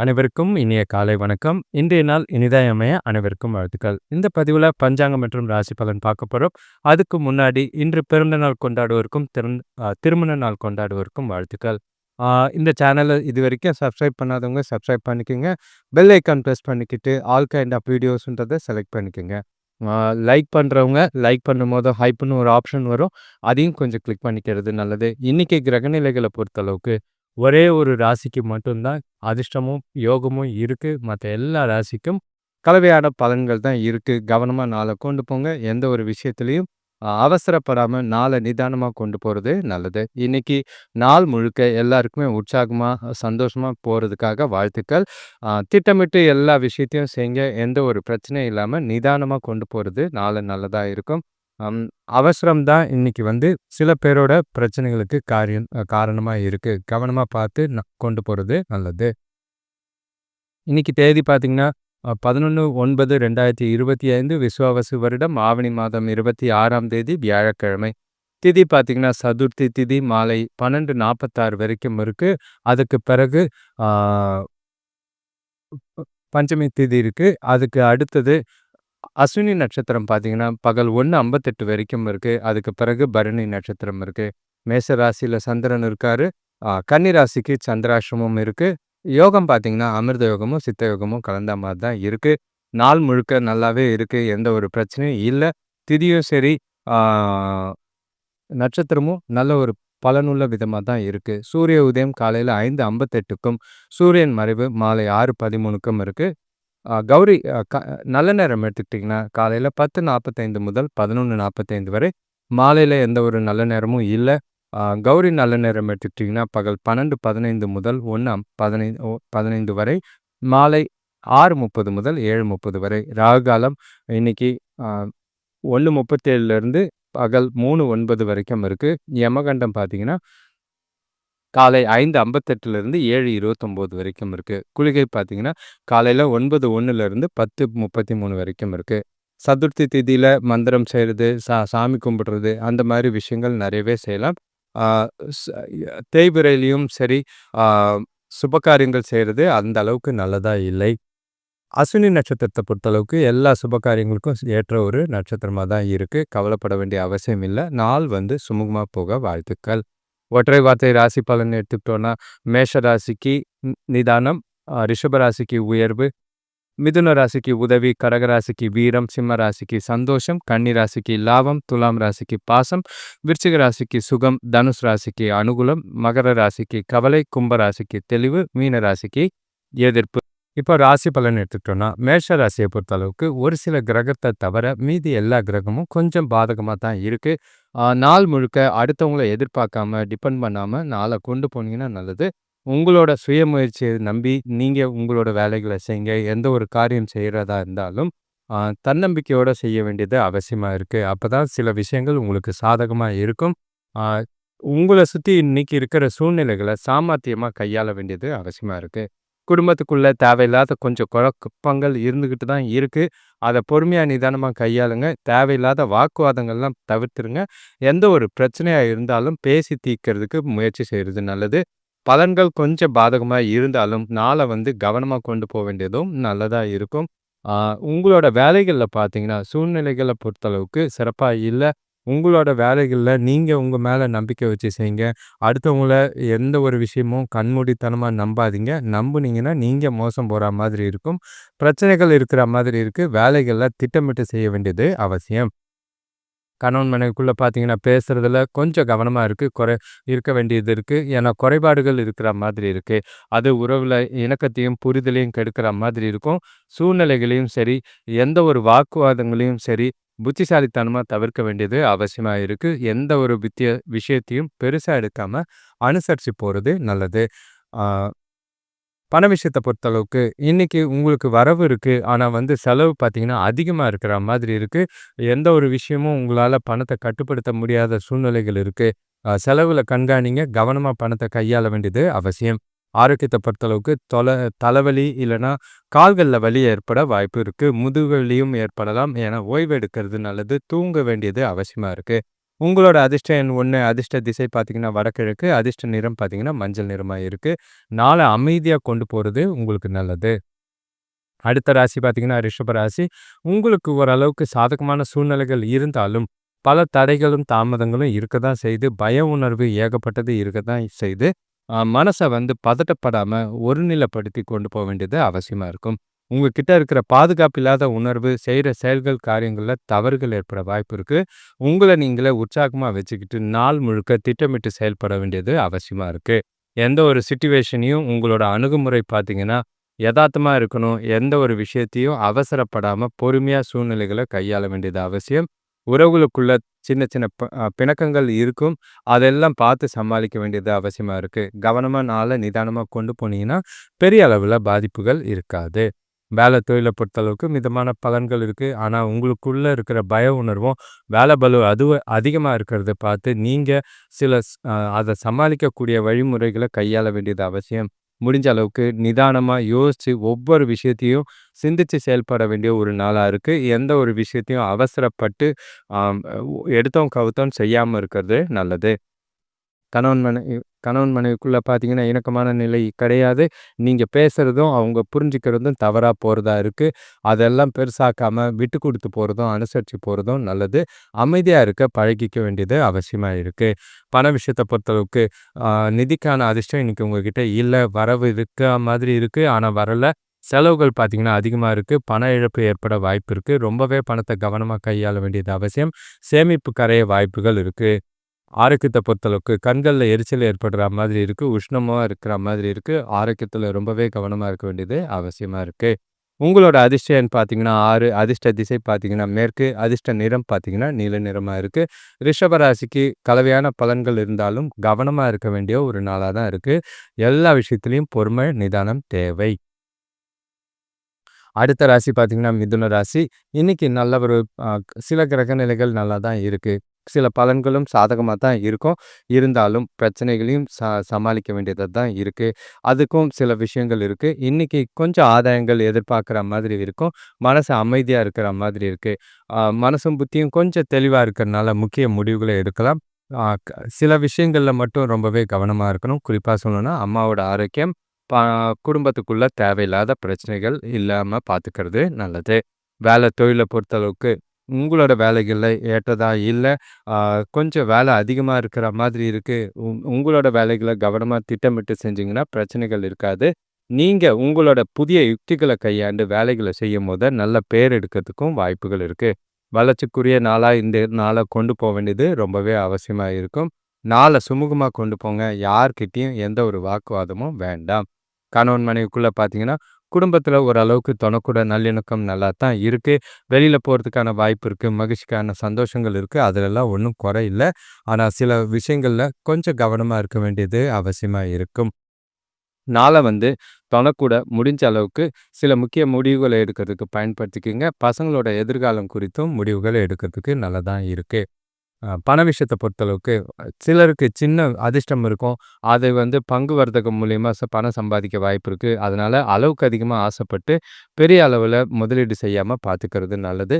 அனைவருக்கும் இனிய காலை வணக்கம். இன்றைய நாள் இனிதாய் அமைய அனைவருக்கும் வாழ்த்துக்கள். இந்த பதிவில் பஞ்சாங்கம் மற்றும் ராசி பலன் பார்க்க போகிறோம் அதுக்கு முன்னாடி இன்று பிறந்த நாள் கொண்டாடுவோருக்கும் திருமண நாள் கொண்டாடுவோருக்கும் வாழ்த்துக்கள். இந்த சேனலை இது வரைக்கும் சப்ஸ்கிரைப் பண்ணாதவங்க சப்ஸ்கிரைப் பண்ணிக்கோங்க. பெல் ஐக்கான் ப்ரெஸ் பண்ணிக்கிட்டு ஆல் கைண்ட் ஆஃப் வீடியோஸ்ன்றதை செலக்ட் பண்ணிக்கோங்க. லைக் பண்ணுறவங்க லைக் பண்ணும்போது ஹைப்புன்னு ஒரு ஆப்ஷன் வரும். அதையும் கொஞ்சம் கிளிக் பண்ணிக்கிறது நல்லது. இன்றைக்கி கிரகநிலைகளை பொறுத்தளவுக்கு ஒரே ஒரு ராசிக்கு மட்டும்தான் அதிர்ஷ்டமும் யோகமும் இருக்குது மற்ற எல்லா ராசிக்கும் கலவையான பலன்கள் தான் இருக்குது கவனமாக நாளை கொண்டு போங்க. எந்த ஒரு விஷயத்துலையும் அவசரப்படாமல் நாளை நிதானமாக கொண்டு போகிறது நல்லது. இன்னைக்கு நாள் முழுக்க எல்லாருக்குமே உற்சாகமாக சந்தோஷமாக போகிறதுக்காக வாழ்த்துக்கள். திட்டமிட்டு எல்லா விஷயத்தையும் செய்ய எந்த ஒரு பிரச்சனையும் இல்லாமல் நிதானமாக கொண்டு போகிறது நாளை நல்லதாக இருக்கும். அவசரம் தான் இன்னைக்கு வந்து சில பேரோட பிரச்சனைகளுக்கு காரியம் காரணமாக இருக்குது கவனமாக பார்த்து கொண்டு போகிறது நல்லது. இன்னைக்கு தேதி பார்த்தீங்கன்னா பதினொன்று ஒன்பது ரெண்டாயிரத்தி இருபத்தி ஐந்து விஸ்வாவசு வருடம் ஆவணி மாதம் இருபத்தி ஆறாம் தேதி வியாழக்கிழமை. திதி பார்த்தீங்கன்னா சதுர்த்தி திதி மாலை பன்னெண்டு நாற்பத்தாறு வரைக்கும் இருக்குது அதுக்கு பிறகு பஞ்சமி திதி இருக்குது அதுக்கு அடுத்தது அஸ்வினி நட்சத்திரம் பார்த்தீங்கன்னா பகல் ஒன்று ஐம்பத்தெட்டு வரைக்கும் இருக்குது அதுக்கு பிறகு பரணி நட்சத்திரம் இருக்குது மேச ராசியில் சந்திரன் இருக்காரு. கன்னி ராசிக்கு சந்திராசிரமம் இருக்குது யோகம் பார்த்தீங்கன்னா அமிர்த யோகமும் சித்த யோகமும் கலந்த மாதிரி தான் இருக்குது நாள் முழுக்க நல்லாவே இருக்குது எந்த ஒரு பிரச்சனையும் இல்லை. திதியும் சரி. நட்சத்திரமும் நல்ல ஒரு பலனுள்ள விதமாக தான் இருக்குது சூரிய உதயம் காலையில் ஐந்து ஐம்பத்தெட்டுக்கும் சூரியன் மறைவு மாலை ஆறு பதிமூணுக்கும் இருக்குது கௌரி க நல்ல நேரம் எடுத்துக்கிட்டிங்கன்னா காலையில் பத்து நாற்பத்தைந்து முதல் பதினொன்று நாற்பத்தைந்து வரை மாலையில் எந்த ஒரு நல்ல நேரமும் இல்லை. கௌரி நல்ல நேரம் எடுத்துக்கிட்டிங்கன்னா பகல் பன்னெண்டு பதினைந்து முதல் ஒன்றாம் பதினைந்து பதினைந்து வரை மாலை ஆறு முப்பது முதல் ஏழு முப்பது வரை ராகு காலம் இன்னைக்கு ஒன்று முப்பத்தேழுலேருந்து பகல் மூணு ஒன்பது வரைக்கும் இருக்குது யமகண்டம் பார்த்தீங்கன்னா காலை ஐந்து ஐம்பத்தெட்டுலேருந்து ஏழு இருபத்தொம்போது வரைக்கும் இருக்குது குளிகை பார்த்தீங்கன்னா காலையில் ஒன்பது ஒன்றுலேருந்து பத்து முப்பத்தி மூணு வரைக்கும் இருக்குது சதுர்த்தி திதியில் மந்திரம் செய்கிறது சா சாமி கும்பிடுறது அந்த மாதிரி விஷயங்கள் நிறையவே செய்யலாம். தேய்பிரையிலையும் சரி சுபகாரியங்கள் செய்கிறது அந்த அளவுக்கு நல்லதாக இல்லை. அஸ்வினி நட்சத்திரத்தை பொறுத்தளவுக்கு எல்லா சுபகாரியங்களுக்கும் ஏற்ற ஒரு நட்சத்திரமாக தான் இருக்குது கவலைப்பட வேண்டிய அவசியம் இல்லை. நாள் வந்து சுமூகமாக போக வாழ்த்துக்கள். ஒற்றை வார்த்தை ராசி பலன் எடுத்துக்கிட்டோன்னா மேஷ ராசிக்கு நிதானம் ரிஷப ராசிக்கு உயர்வு மிதுன ராசிக்கு உதவி கடகராசிக்கு வீரம் சிம்ம ராசிக்கு சந்தோஷம் கன்னி ராசிக்கு லாபம் துலாம் ராசிக்கு பாசம் விருச்சிக ராசிக்கு சுகம் தனுஷ் ராசிக்கு அனுகூலம் மகர ராசிக்கு கவலை கும்ப ராசிக்கு தெளிவு மீன ராசிக்கு எதிர்ப்பு. இப்போ ராசி பலன் எடுத்துக்கிட்டோம்னா மேஷ ராசியை பொறுத்த அளவுக்கு ஒரு சில கிரகத்தை தவிர மீதி எல்லா கிரகமும் கொஞ்சம் பாதகமாக தான் இருக்குது நாள் முழுக்க அடுத்தவங்கள எதிர்பார்க்காம டிபெண்ட் பண்ணாமல் நாளை கொண்டு போனீங்கன்னா நல்லது. உங்களோட சுய முயற்சியை நம்பி நீங்கள் உங்களோட வேலைகளை செய்யுங்க. எந்த ஒரு காரியம் செய்கிறதா இருந்தாலும் தன்னம்பிக்கையோடு செய்ய வேண்டியது அவசியமாக இருக்குது அப்போ தான் சில விஷயங்கள் உங்களுக்கு சாதகமாக இருக்கும். உங்களை சுற்றி இன்னைக்கு இருக்கிற சூழ்நிலைகளை சாமர்த்தியமாக கையாள வேண்டியது அவசியமாக இருக்குது குடும்பத்துக்குள்ளே தேவையில்லாத கொஞ்சம் குழப்பங்கள் இருந்துக்கிட்டு தான் இருக்குது அதை பொறுமையாக நிதானமாக கையாளுங்க. தேவையில்லாத வாக்குவாதங்கள்லாம் தவிர்த்துருங்க. எந்த ஒரு பிரச்சனையாக இருந்தாலும் பேசி தீர்க்கறதுக்கு முயற்சி செய்கிறது நல்லது. பலன்கள் கொஞ்சம் பாதகமாக இருந்தாலும் நாளை வந்து கவனமாக கொண்டு போக வேண்டியதும் நல்லதாக இருக்கும். உங்களோட வேலைகளில் பார்த்தீங்கன்னா சூழ்நிலைகளை பொறுத்தளவுக்கு சிறப்பாக இல்லை. உங்களோட வேலைகளில் நீங்கள் உங்கள் மேலே நம்பிக்கை வச்சு செய்யுங்க அடுத்தவங்கள எந்த ஒரு விஷயமும் கண்மூடித்தனமாக நம்பாதீங்க. நம்புனீங்கன்னா நீங்கள் மோசம் போகிற மாதிரி இருக்கும். பிரச்சனைகள் இருக்கிற மாதிரி இருக்குது வேலைகளில் திட்டமிட்டு செய்ய வேண்டியது அவசியம். கணவன் மனைவிக்குள்ளே பார்த்தீங்கன்னா பேசுகிறதுல கொஞ்சம் கவனமாக இருக்குது குறை இருக்க வேண்டியது இருக்குது ஏன்னா குறைபாடுகள் இருக்கிற மாதிரி இருக்குது அது உறவில் இணக்கத்தையும் புரிதலையும் கெடுக்கிற மாதிரி இருக்கும். சூழ்நிலைகளையும் சரி எந்த ஒரு வாக்குவாதங்களையும் சரி புத்திசாலித்தனமாக தவிர்க்க வேண்டியது அவசியமாக இருக்குது எந்த ஒரு வித்திய விஷயத்தையும் பெருசாக எடுக்காமல் அனுசரித்து போகிறது நல்லது. பண விஷயத்தை பொறுத்தளவுக்கு இன்றைக்கி உங்களுக்கு வரவு இருக்குது ஆனால் வந்து செலவு பார்த்திங்கன்னா அதிகமாக இருக்கிற மாதிரி இருக்குது எந்த ஒரு விஷயமும் உங்களால் பணத்தை கட்டுப்படுத்த முடியாத சூழ்நிலைகள் இருக்குது செலவில் கண்காணிங்க. கவனமாக பணத்தை கையாள வேண்டியது அவசியம். ஆரோக்கியத்தை பொறுத்தளவுக்கு தொலை தலைவலி இல்லைன்னா கால்களில் வலி ஏற்பட வாய்ப்பு இருக்குது முதுகு வலியும் ஏற்படலாம் ஏன்னா ஓய்வு எடுக்கிறது நல்லது தூங்க வேண்டியது அவசியமாக இருக்குது உங்களோட அதிர்ஷ்ட எண் 1 அதிர்ஷ்ட திசை பார்த்தீங்கன்னா, வடகிழக்கு. அதிர்ஷ்ட நிறம் பார்த்தீங்கன்னா, மஞ்சள் நிறமா இருக்கு. நாளை அமைதியா கொண்டு போறது உங்களுக்கு நல்லது. அடுத்த ராசி பார்த்தீங்கன்னா, ரிஷப ராசி. உங்களுக்கு ஓரளவுக்கு சாதகமான சூழ்நிலைகள் இருந்தாலும், பல தடைகளும், தாமதங்களும் இருக்க தான் செய்து பய உணர்வு ஏகப்பட்டது இருக்க தான் செய்து மனசை மனச வந்து பதட்டப்படாம ஒருநிலைப்படுத்தி கொண்டு போக வேண்டியது அவசியமா இருக்கும். உங்ககிட்ட இருக்கிற பாதுகாப்பு இல்லாத உணர்வு, செய்கிற செயல்கள், காரியங்கள்ல தவறுகள் ஏற்பட வாய்ப்பு இருக்குது உங்கள நீங்களே உற்சாகமா வச்சுக்கிட்டு, நாள் முழுக்க திட்டமிட்டு செயல்பட வேண்டியது அவசியமா இருக்கு. எந்த ஒரு சுச்சுவேஷனையும் உங்களோட அணுகுமுறை பார்த்தீங்கன்னா, எதார்த்தமா இருக்கணும். எந்த ஒரு விஷயத்தையும் அவசரப்படாம பொறுமையா சூழ்நிலைகள கையாள வேண்டியது அவசியம். உறவுகளுக்குள்ள சின்ன சின்ன ப பிணக்கங்கள் இருக்கும். அதெல்லாம் பார்த்து சமாளிக்க வேண்டியது அவசியமாக இருக்குது கவனமாக நாள நிதானமாக கொண்டு போனீங்கன்னா, பெரிய அளவில் பாதிப்புகள் இருக்காது. வேலை தொழிலை பொறுத்தளவுக்கு மிதமான பலன்கள் இருக்குது ஆனால் உங்களுக்குள்ளே இருக்கிற பய உணர்வும், வேலை பலு அதுவும் அதிகமாக இருக்கிறத பார்த்து நீங்கள் சில அதை சமாளிக்கக்கூடிய வழிமுறைகளை கையாள வேண்டியது அவசியம். முடிஞ்ச அளவுக்கு நிதானமாக யோசித்து ஒவ்வொரு விஷயத்தையும் சிந்தித்து செயல்பட வேண்டிய ஒரு நாளாக இருக்குது எந்த ஒரு விஷயத்தையும் அவசரப்பட்டு எடுத்தோம் கவுத்தோம் செய்யாமல் இருக்கிறது நல்லது. கணவன் மனை கணவன் மனைவிக்குள்ளே பார்த்தீங்கன்னா, இணக்கமான நிலை கிடையாது. நீங்கள் பேசுகிறதும் அவங்க புரிஞ்சுக்கிறதும் தவறாக போகிறதா இருக்குது அதெல்லாம் பெருசாக்காமல் விட்டு கொடுத்து போகிறதும் அனுசரித்து போகிறதும் நல்லது. அமைதியாக இருக்க பழகிக்க வேண்டியது அவசியமாக இருக்குது பண விஷயத்தை பொறுத்தளவுக்கு நிதிக்கான அதிர்ஷ்டம் இன்னைக்கு உங்ககிட்ட இல்லை வரவு இருக்க மாதிரி இருக்குது ஆனால் வரல. செலவுகள் பார்த்தீங்கன்னா, அதிகமாக இருக்குது பண இழப்பு ஏற்பட வாய்ப்பு இருக்குது ரொம்பவே பணத்தை கவனமாக கையாள வேண்டியது அவசியம். சேமிப்பு கரைய வாய்ப்புகள் இருக்குது ஆரோக்கியத்தை பொறுத்தளவுக்கு கண்களில் எரிச்சல் ஏற்படுற மாதிரி இருக்குது உஷ்ணமாக இருக்கிற மாதிரி இருக்குது ஆரோக்கியத்தில் ரொம்பவே கவனமாக இருக்க வேண்டியது அவசியமாக இருக்குது உங்களோட அதிர்ஷ்டம் பார்த்தீங்கன்னா ஆறு அதிர்ஷ்ட திசை பார்த்தீங்கன்னா மேற்கு. அதிர்ஷ்ட நிறம் பார்த்தீங்கன்னா, நீல நிறமாக இருக்குது ரிஷபராசிக்கு கலவையான பலன்கள் இருந்தாலும், கவனமாக இருக்க வேண்டிய ஒரு நாளாக தான் இருக்குது எல்லா விஷயத்துலையும் பொறுமை, நிதானம் தேவை. அடுத்த ராசி பார்த்தீங்கன்னா, மிதுன ராசி. இன்னைக்கு நல்ல ஒரு சில கிரக நிலைகள் நல்லா தான் இருக்குது சில பலன்களும் சாதகமாக தான் இருக்கும். இருந்தாலும் பிரச்சனைகளையும் ச சமாளிக்க வேண்டியதாக தான் இருக்குது அதுக்கும் சில விஷயங்கள் இருக்குது இன்றைக்கி கொஞ்சம் ஆதாயங்கள் எதிர்பார்க்குற மாதிரி இருக்கும். மனசு அமைதியாக இருக்கிற மாதிரி இருக்குது மனசும் புத்தியும் கொஞ்சம் தெளிவாக இருக்கிறனால முக்கிய முடிவுகளை எடுக்கலாம். க சில விஷயங்களில் மட்டும் ரொம்பவே கவனமாக இருக்கணும். குறிப்பாக சொல்லணும்னா, அம்மாவோட ஆரோக்கியம், ப குடும்பத்துக்குள்ளே தேவையில்லாத பிரச்சனைகள் இல்லாமல் பார்த்துக்கிறது நல்லது. வேலை தொழிலை பொறுத்தளவுக்கு உங்களோட வேலைகளில் ஏற்றதா இல்லை கொஞ்சம் வேலை அதிகமாக இருக்கிற மாதிரி இருக்குது உங்களோட வேலைகளை கவனமாக திட்டமிட்டு செஞ்சீங்கன்னா, பிரச்சனைகள் இருக்காது. நீங்கள் உங்களோட புதிய யுக்திகளை கையாண்டு வேலைகளை செய்யும் போது நல்ல பேர் எடுக்கிறதுக்கும் வாய்ப்புகள் இருக்குது வளர்ச்சிக்குரிய நாளாக இந்த நாளை கொண்டு போக வேண்டியது ரொம்பவே அவசியமாக இருக்கும். நாளை சுமூகமாக கொண்டு போங்க. யார்கிட்டேயும் எந்த ஒரு வாக்குவாதமும் வேண்டாம். கணவன் மனைவிக்குள்ளே பார்த்தீங்கன்னா, குடும்பத்தில் ஓரளவுக்கு தொணக்கூட நல்லிணக்கம் நல்லா தான் இருக்குது வெளியில் போகிறதுக்கான வாய்ப்பு இருக்குது மகிழ்ச்சிக்கான சந்தோஷங்கள் இருக்குது அதிலெல்லாம் ஒன்றும் குறை ஆனால் சில விஷயங்களில் கொஞ்சம் கவனமாக இருக்க வேண்டியது அவசியமாக இருக்கும். நாளை வந்து தொணக்கூட முடிஞ்ச அளவுக்கு சில முக்கிய முடிவுகளை எடுக்கிறதுக்கு பயன்படுத்திக்கிங்க. பசங்களோட எதிர்காலம் குறித்தும் முடிவுகளை எடுக்கிறதுக்கு நல்லதாக இருக்குது பண விஷயத்தை பொறுத்தளவுக்கு சிலருக்கு சின்ன அதிர்ஷ்டம் இருக்கும். அது வந்து பங்கு வர்த்தகம் மூலியமா பணம் சம்பாதிக்க வாய்ப்பு இருக்குது அதனால் அளவுக்கு அதிகமாக ஆசைப்பட்டு, பெரிய அளவில் முதலீடு செய்யாமல் பார்த்துக்கிறது நல்லது.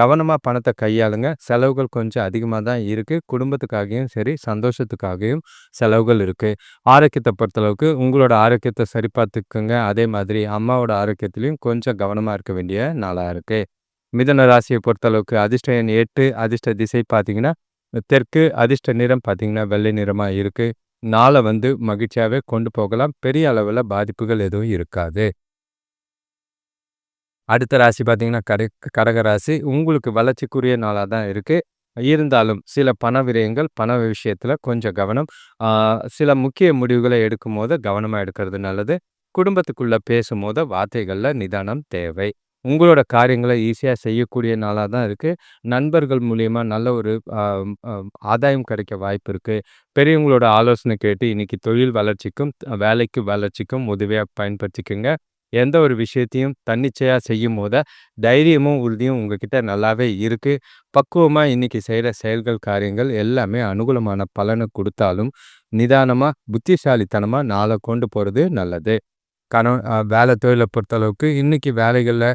கவனமாக பணத்தை கையாளுங்க. செலவுகள் கொஞ்சம் அதிகமாக தான் இருக்குது குடும்பத்துக்காகவும் சரி, சந்தோஷத்துக்காகவும் செலவுகள் இருக்குது ஆரோக்கியத்தை பொறுத்தளவுக்கு உங்களோட ஆரோக்கியத்தை சரி பார்த்துக்குங்க அதே மாதிரி அம்மாவோட ஆரோக்கியத்துலேயும் கொஞ்சம் கவனமாக இருக்க வேண்டிய நாளாக இருக்குது மிதன ராசியை பொறுத்தளவுக்கு அதிர்ஷ்ட எண் எட்டு அதிர்ஷ்ட திசை பார்த்தீங்கன்னா, தெற்கு. அதிர்ஷ்ட நிறம் பார்த்தீங்கன்னா, வெள்ளை நிறமா இருக்கு. நாளை வந்து மகிழ்ச்சியாவே கொண்டு போகலாம். பெரிய அளவுல பாதிப்புகள் எதுவும் இருக்காது. அடுத்த ராசி பார்த்தீங்கன்னா, கரை கரக ராசி. உங்களுக்கு வளர்ச்சிக்குரிய நாளாக தான் இருக்கு. இருந்தாலும் சில பண விரயங்கள், பண விஷயத்துல கொஞ்சம் கவனம். சில முக்கிய முடிவுகளை எடுக்கும் போது கவனமா எடுக்கிறது நல்லது. குடும்பத்துக்குள்ள பேசும்போது வார்த்தைகள்ல நிதானம் தேவை. உங்களோட காரியங்களை ஈஸியாக செய்யக்கூடிய நாளாக தான் இருக்குது நண்பர்கள் மூலியமாக நல்ல ஒரு ஆதாயம் கிடைக்க வாய்ப்பு இருக்குது பெரியவங்களோட ஆலோசனை கேட்டு இன்றைக்கி தொழில் வளர்ச்சிக்கும், வேலைக்கு வளர்ச்சிக்கும் உதவியாக பயன்படுத்திக்கங்க. எந்த ஒரு விஷயத்தையும் தன்னிச்சையாக செய்யும் போத தைரியமும், உறுதியும் உங்ககிட்ட நல்லாவே இருக்குது பக்குவமாக இன்னைக்கு செய்கிற செயல்கள், காரியங்கள் எல்லாமே அனுகூலமான பலனை கொடுத்தாலும் நிதானமாக புத்திசாலித்தனமாக நாளை கொண்டு போகிறது நல்லது. கணவன் வேலை தொழிலை பொறுத்தளவுக்கு இன்றைக்கி வேலைகளில்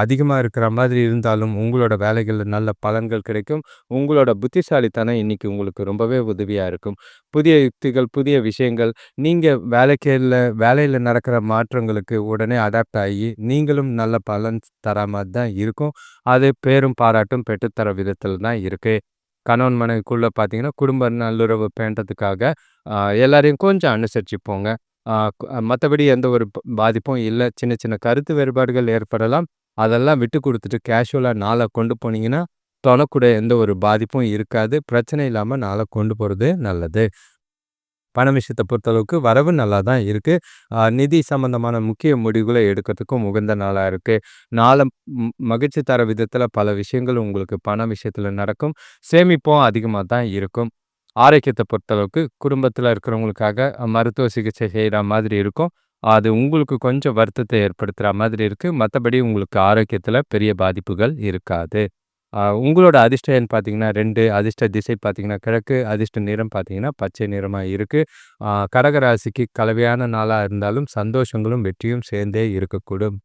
அதிகமாக இருக்கிற மாதிரி இருந்தாலும், உங்களோட வேலைகளில் நல்ல பலன்கள் கிடைக்கும். உங்களோட புத்திசாலித்தனம் இன்றைக்கி உங்களுக்கு ரொம்பவே உதவியாக இருக்கும். புதிய யுக்திகள், புதிய விஷயங்கள், நீங்கள் வேலைக்கேல்ல வேலையில் நடக்கிற மாற்றங்களுக்கு உடனே அடாப்ட் ஆகி, நீங்களும் நல்ல பலன் தரா மாதிரி தான் இருக்கும். அது பேரும் பாராட்டும் பெற்றுத்தர விதத்தில் தான் இருக்குது கணவன் மனைவிக்குள்ளே பார்த்தீங்கன்னா, குடும்ப நல்லுறவு பேணுறதுக்காக எல்லோரையும் எல்லாரையும் கொஞ்சம் அனுசரித்து போங்க. மற்றபடி எந்த ஒரு பாதிப்பும் இல்லை சின்ன சின்ன கருத்து வேறுபாடுகள் ஏற்படலாம். அதெல்லாம் விட்டு கொடுத்துட்டு கேஷுவலாக நாளை கொண்டு போனீங்கன்னா, தொண எந்த ஒரு பாதிப்பும் இருக்காது. பிரச்சனை இல்லாமல் நாளை கொண்டு போகிறது நல்லது. பண விஷயத்தை பொறுத்தளவுக்கு வரவு நல்லா தான் இருக்குது நிதி சம்மந்தமான முக்கிய முடிவுகளை எடுக்கிறதுக்கும் உகந்த நாளாக இருக்குது நாளை மகிழ்ச்சி தர விதத்தில் பல விஷயங்கள் உங்களுக்கு பண விஷயத்தில் நடக்கும். சேமிப்பும் அதிகமாக தான் இருக்கும். ஆரோக்கியத்தை பொறுத்தளவுக்கு குடும்பத்தில் இருக்கிறவங்களுக்காக மருத்துவ சிகிச்சை செய்கிற மாதிரி இருக்கும். அது உங்களுக்கு கொஞ்சம் வருத்தத்தை ஏற்படுத்துகிற மாதிரி இருக்கு. மத்தபடி உங்களுக்கு ஆரோக்கியத்தில் பெரிய பாதிப்புகள் இருக்காது. உங்களோட அதிர்ஷ்ட பார்த்தீங்கன்னா ரெண்டு அதிர்ஷ்ட திசை பார்த்தீங்கன்னா கிழக்கு, அதிர்ஷ்ட நிறம் பார்த்தீங்கன்னா பச்சை நிறமா இருக்கு. கடகராசிக்கு கடக ராசிக்கு கலவையான நாளா இருந்தாலும் சந்தோஷங்களும், வெற்றியும் சேர்ந்தே இருக்கக்கூடும்.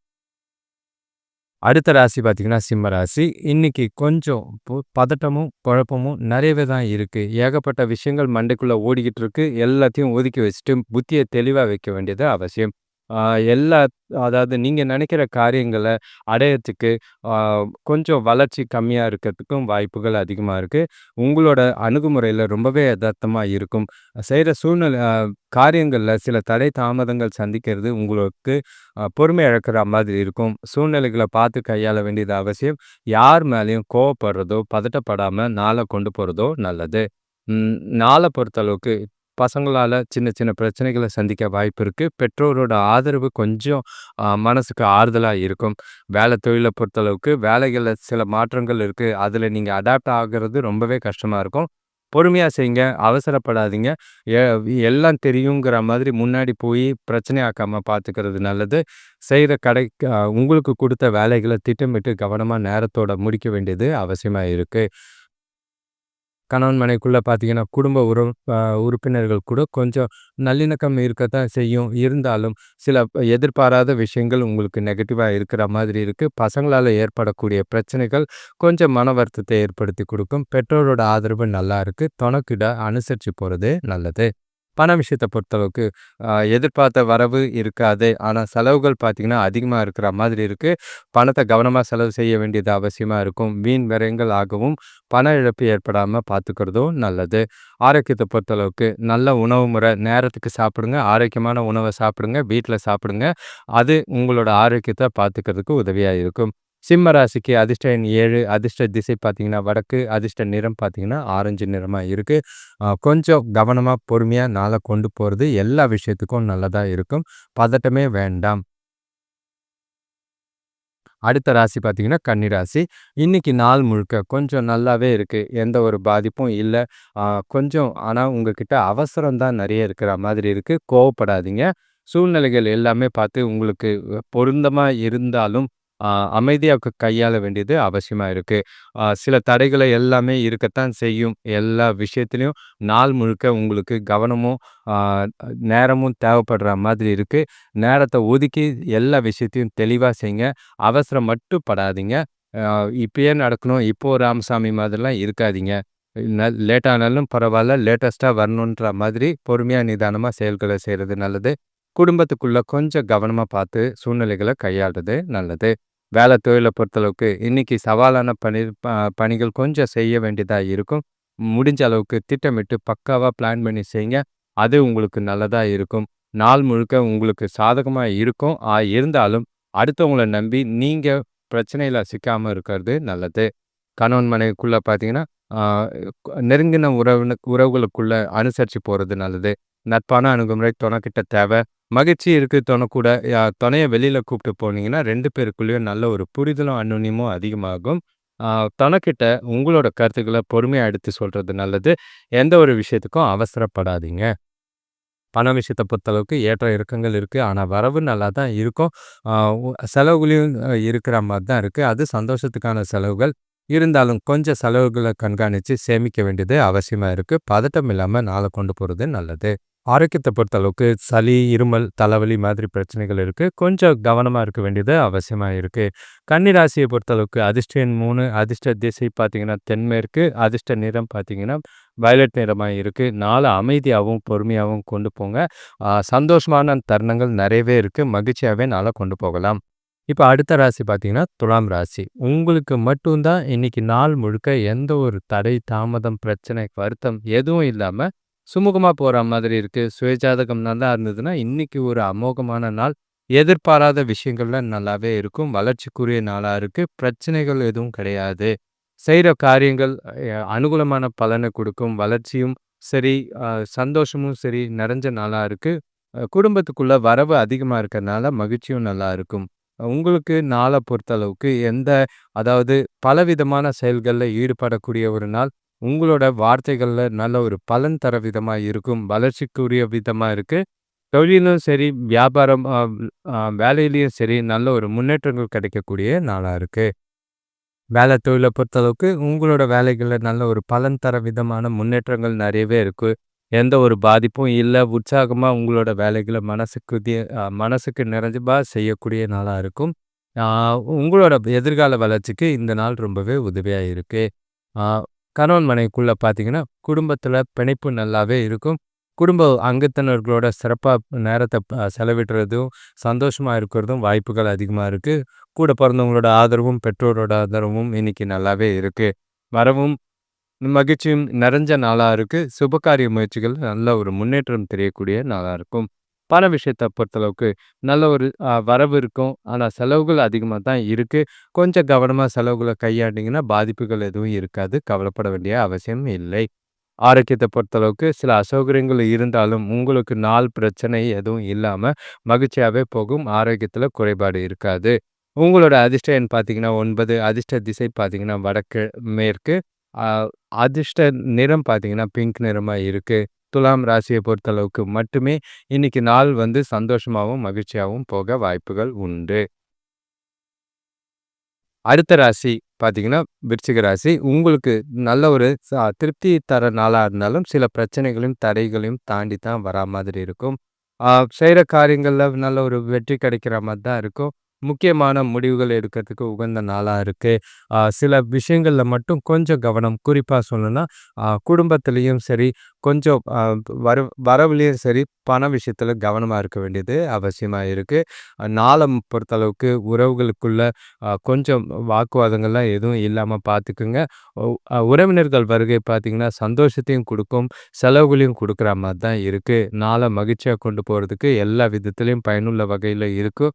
அடுத்த ராசி பார்த்தீங்கன்னா, சிம்ம ராசி. இன்றைக்கி கொஞ்சம் பதட்டமும், குழப்பமும் நிறையவே தான் இருக்குது ஏகப்பட்ட விஷயங்கள் மண்டைக்குள்ளே ஓடிக்கிட்டு இருக்குது எல்லாத்தையும் ஒதுக்கி வச்சுட்டு புத்தியை தெளிவாக வைக்க வேண்டியது அவசியம். எல்லா அதாவது நீங்கள் நினைக்கிற காரியங்களை அடையறதுக்கு கொஞ்சம் வளர்ச்சி கம்மியாக இருக்கிறதுக்கும் வாய்ப்புகள் அதிகமாக இருக்குது உங்களோட அணுகுமுறையில் ரொம்பவே யதார்த்தமாக இருக்கும். செய்கிற சூழ்நிலை காரியங்களில் சில தடை தாமதங்கள் சந்திக்கிறது உங்களுக்கு பொறுமை இழக்கிற மாதிரி இருக்கும். சூழ்நிலைகளை பார்த்து கையாள வேண்டியது அவசியம். யார் மேலேயும் கோவப்படுறதோ, பதட்டப்படாமல் நாளை கொண்டு போகிறதோ நல்லது. நாளை பொறுத்தளவுக்கு பசங்களால் சின்ன சின்ன பிரச்சனைகளை சந்திக்க வாய்ப்பு இருக்குது பெற்றோரோட ஆதரவு கொஞ்சம் மனசுக்கு ஆறுதலாக இருக்கும். வேலை தொழிலை பொறுத்தளவுக்கு வேலைகளில் சில மாற்றங்கள் இருக்குது அதில் நீங்கள் அடாப்ட் ஆகிறது ரொம்பவே கஷ்டமாக இருக்கும். பொறுமையாக செய்யுங்க. அவசரப்படாதீங்க. எல்லாம் தெரியுங்கிற மாதிரி முன்னாடி போய் பிரச்சனையாக்காமல் பார்த்துக்கிறது நல்லது. செய்கிற கடைக்கு உங்களுக்கு கொடுத்த வேலைகளை திட்டமிட்டு கவனமாக நேரத்தோட முடிக்க வேண்டியது அவசியமாக இருக்குது கணவன் மனைக்குள்ளே பார்த்தீங்கன்னா, குடும்ப உறவு உறுப்பினர்கள் கூட கொஞ்சம் நல்லிணக்கம் இருக்கத்தான் செய்யும். இருந்தாலும் சில எதிர்பாராத விஷயங்கள் உங்களுக்கு நெகட்டிவாக இருக்கிற மாதிரி இருக்குது பசங்களால் ஏற்படக்கூடிய பிரச்சனைகள் கொஞ்சம் மன வருத்தத்தை ஏற்படுத்தி கொடுக்கும் பெற்றோரோட ஆதரவு நல்லா இருக்குது தொணக்கிட அனுசரித்து போகிறது நல்லது. பண விஷயத்தை பொறுத்தளவுக்கு எதிர்பார்த்த வரவு இருக்காது. ஆனால் செலவுகள் பார்த்தீங்கன்னா, அதிகமாக இருக்கிற மாதிரி இருக்குது பணத்தை கவனமாக செலவு செய்ய வேண்டியது அவசியமாக இருக்கும். வீண் விரயங்கள் ஆகவும், பண இழப்பு ஏற்படாமல் பார்த்துக்கிறதும் நல்லது. ஆரோக்கியத்தை பொறுத்தளவுக்கு நல்ல உணவு முறை, நேரத்துக்கு சாப்பிடுங்க. ஆரோக்கியமான உணவை சாப்பிடுங்க. வீட்டில் சாப்பிடுங்க. அது உங்களோட ஆரோக்கியத்தை பார்த்துக்கிறதுக்கு உதவியாக இருக்கும். சிம்ம ராசிக்கு அதிர்ஷ்ட எண் ஏழு அதிர்ஷ்ட திசை பார்த்தீங்கன்னா வடக்கு, அதிர்ஷ்ட நிறம் பார்த்தீங்கன்னா ஆரஞ்சு நிறமாக இருக்குது கொஞ்சம் கவனமாக பொறுமையாக நாளை கொண்டு போகிறது எல்லா விஷயத்துக்கும் நல்லதாக இருக்கும். பதட்டமே வேண்டாம். அடுத்த ராசி பார்த்தீங்கன்னா, கன்னிராசி ராசி. நாள் முழுக்க கொஞ்சம் நல்லாவே இருக்குது எந்த ஒரு பாதிப்பும் இல்லை கொஞ்சம் ஆனால் உங்ககிட்ட அவசரம் தான் நிறைய இருக்கிற மாதிரி இருக்குது கோவப்படாதீங்க. சூழ்நிலைகள் எல்லாமே பார்த்து உங்களுக்கு பொருந்தமாக இருந்தாலும், அ கையாள வேண்டியது அவசியமாக இருக்குது சில தடைகளை எல்லாமே இருக்கத்தான் செய்யும். எல்லா விஷயத்துலையும் நாள் முழுக்க உங்களுக்கு கவனமும், நேரமும் தேவைப்படுற மாதிரி இருக்குது நேரத்தை ஒதுக்கி எல்லா விஷயத்தையும் தெளிவாக செய்யுங்க. அவசரம் மட்டும் படாதீங்க. அ இப்பயே நடக்கணும், இப்போது ராமசாமி மாதிரிலாம் இருக்காதீங்க. ந லேட் ஆனாலும் பரவாயில்ல லேட்டஸ்ட்டாக வரணுன்ற மாதிரி பொறுமையாக நிதானமாக செயல்களை செய்கிறது நல்லது. குடும்பத்துக்குள்ளே கொஞ்சம் கவனமாக பார்த்து சூழ்நிலைகளை கையாள்றது நல்லது. வேலை தொழில பொறுத்தளவுக்கு இன்னைக்கு சவாலான பணி பணிகள் கொஞ்சம் செய்ய வேண்டியதா இருக்கும். முடிஞ்ச அளவுக்கு திட்டமிட்டு பக்காவா பிளான் பண்ணி செய்யுங்க. அது உங்களுக்கு நல்லதா இருக்கும். நாள் முழுக்க உங்களுக்கு சாதகமா இருக்கும். ஆ இருந்தாலும் அடுத்தவங்கள நம்பி நீங்க பிரச்சனையில சிக்காம இருக்கிறது நல்லது. கணவன் மனைவிக்குள்ள பார்த்தீங்கன்னா, நெருங்கின உறவு உறவுகளுக்குள்ள அனுசரிச்சு போறது நல்லது. நட்பான அணுகுமுறை தொணக்கிட்ட தேவை மகிழ்ச்சி இருக்கு தொண கூட. ய வெளியில கூப்பிட்டு போனீங்கன்னா, ரெண்டு பேருக்குள்ளேயும் நல்ல ஒரு புரிதலும், அந்யோன்யமும் அதிகமாகும். ஆ உங்களோட கருத்துக்களை பொறுமையா எடுத்து சொல்றது நல்லது. எந்த ஒரு விஷயத்துக்கும் அவசரப்படாதீங்க. பண விஷயத்த பொறுத்தளவுக்கு ஏற்ற இறக்கங்கள் இருக்கு. ஆனா வரவு நல்லா தான் இருக்கும். செலவுகளையும் இருக்கிற மாதிரி தான் இருக்கு. அது சந்தோஷத்துக்கான செலவுகள். இருந்தாலும் கொஞ்சம் செலவுகளை கண்காணிச்சு சேமிக்க வேண்டியது அவசியமா இருக்கு. பதட்டம் இல்லாம நாளை கொண்டு போறது நல்லது. ஆரோக்கியத்த பொறுத்தளவுக்கு சளி, இருமல், தலைவலி மாதிரி பிரச்சனைகள் இருக்குது கொஞ்சம் கவனமாக இருக்க வேண்டியது அவசியமாக இருக்குது கன்னி ராசியை பொறுத்தளவுக்கு அதிர்ஷ்டன் மூணு அதிர்ஷ்ட திசை பார்த்தீங்கன்னா தென்மேற்கு, அதிர்ஷ்ட நிறம் பார்த்தீங்கன்னா வயலட் நிறமாக இருக்குது நாலு அமைதியாகவும் பொறுமையாகவும் கொண்டு போங்க. சந்தோஷமான தருணங்கள் நிறையவே இருக்குது மகிழ்ச்சியாகவே நாள கொண்டு போகலாம். இப்போ அடுத்த ராசி பார்த்தீங்கன்னா, துலாம் ராசி. உங்களுக்கு மட்டும் தான் இன்னைக்கு நாள் முழுக்க எந்த ஒரு தடை, தாமதம், பிரச்சனை, வருத்தம் எதுவும் இல்லாமல் சுமூகமாக போற மாதிரி இருக்கு. சுயஜாதகம் நல்லா இருந்ததுன்னா, இன்னைக்கு ஒரு அமோகமான நாள். எதிர்பாராத விஷயங்கள்ல நல்லாவே இருக்கும். வளர்ச்சிக்குரிய நாளா இருக்கு. பிரச்சனைகள் எதுவும் கிடையாது. செய்கிற காரியங்கள் அனுகூலமான பலனை கொடுக்கும் வளர்ச்சியும் சரி, சந்தோஷமும் சரி நிறைஞ்ச நாளா இருக்கு. குடும்பத்துக்குள்ள வரவு அதிகமா இருக்கறனால மகிழ்ச்சியும் நல்லா இருக்கும். உங்களுக்கு நாள பொறுத்தளவுக்கு எந்த அதாவது பலவிதமான செயல்களில் ஈடுபடக்கூடிய ஒரு நாள். உங்களோட வார்த்தைகளில் நல்ல ஒரு பலன் தர விதமாக இருக்கும். வளர்ச்சிக்குரிய விதமாக இருக்குது தொழிலும் சரி, வியாபாரம் வேலையிலையும் சரி நல்ல ஒரு முன்னேற்றங்கள் கிடைக்கக்கூடிய நாளாக இருக்குது வேலை தொழிலை பொறுத்தளவுக்கு உங்களோட வேலைகளில் நல்ல ஒரு பலன் தர விதமான முன்னேற்றங்கள் நிறையவே இருக்குது எந்த ஒரு பாதிப்பும் இல்லை உற்சாகமாக உங்களோட வேலைகளை மனசுக்கு மனசுக்கு நிறைஞ்சபா செய்யக்கூடிய நாளாக இருக்கும். உங்களோட எதிர்கால வளர்ச்சிக்கு இந்த நாள் ரொம்பவே உதவியாக இருக்குது ஆ கணவன் மனைவிக்குள்ள பார்த்தீங்கன்னா, குடும்பத்தில் பிணைப்பு நல்லாவே இருக்கும். குடும்ப அங்கத்தினர்களோட சிறப்பாக நேரத்தை செலவிடுறதும், சந்தோஷமாக இருக்கிறதும் வாய்ப்புகள் அதிகமாக இருக்குது கூட பிறந்தவங்களோட ஆதரவும், பெற்றோரோட ஆதரவும் இன்றைக்கி நல்லாவே இருக்குது வரவும், மகிழ்ச்சியும் நிறைஞ்ச நாளாக இருக்குது சுபகாரிய முயற்சிகள் நல்ல ஒரு முன்னேற்றம் தெரியக்கூடிய நாளாக இருக்கும். பண விஷயத்தை பொறுத்தளவுக்கு நல்ல ஒரு வரவு இருக்கும். ஆனால் செலவுகள் அதிகமாக தான் இருக்கு. கொஞ்சம் கவனமா செலவுகளை கையாண்டிங்கன்னா பாதிப்புகள் எதுவும் இருக்காது. கவலைப்பட வேண்டிய அவசியம் இல்லை. ஆரோக்கியத்தை பொறுத்தளவுக்கு சில அசௌகரியங்கள் இருந்தாலும், உங்களுக்கு நாள் பிரச்சனை எதுவும் இல்லாமல் மகிழ்ச்சியாவே போகும். ஆரோக்கியத்தில் குறைபாடு இருக்காது. உங்களோட அதிர்ஷ்ட எண் பார்த்தீங்கன்னா ஒன்பது அதிர்ஷ்ட திசை பார்த்தீங்கன்னா வடக்கு, மேற்கு. அதிர்ஷ்ட நிறம் பார்த்தீங்கன்னா பிங்க் நிறமா இருக்கு. துலாம் ராசியை பொறுத்தளவுக்கு மட்டுமே இன்னைக்கு நாள் வந்து சந்தோஷமாகவும் மகிழ்ச்சியாகவும் போக வாய்ப்புகள் உண்டு. அடுத்த ராசி பார்த்தீங்கன்னா, விருச்சிக ராசி. உங்களுக்கு நல்ல ஒரு திருப்தி தர நாளாக இருந்தாலும், சில பிரச்சனைகளையும், தடைகளையும் தாண்டி தான் வரா மாதிரி இருக்கும். செய்கிற காரியங்களில் நல்ல ஒரு வெற்றி கிடைக்கிற மாதிரி தான் இருக்கும். முக்கியமான முடிவுகள் எடுக்கிறதுக்கு உகந்த நாளாக இருக்குது சில விஷயங்களில் மட்டும் கொஞ்சம் கவனம். குறிப்பாக சொல்லணும்னா, குடும்பத்துலேயும் சரி, கொஞ்சம் வர வரவுலேயும் சரி, பண விஷயத்தில் கவனமாக இருக்க வேண்டியது அவசியமாக இருக்குது நாளை பொறுத்தளவுக்கு உறவுகளுக்குள்ள கொஞ்சம் வாக்குவாதங்கள்லாம் எதுவும் இல்லாமல் பார்த்துக்குங்க. உறவினர்கள் வருகை பார்த்திங்கன்னா சந்தோஷத்தையும் கொடுக்கும் செலவுகளையும் கொடுக்குற மாதிரி தான் இருக்குது நாளை மகிழ்ச்சியாக கொண்டு போகிறதுக்கு எல்லா விதத்துலேயும் பயனுள்ள வகையில் இருக்கும்.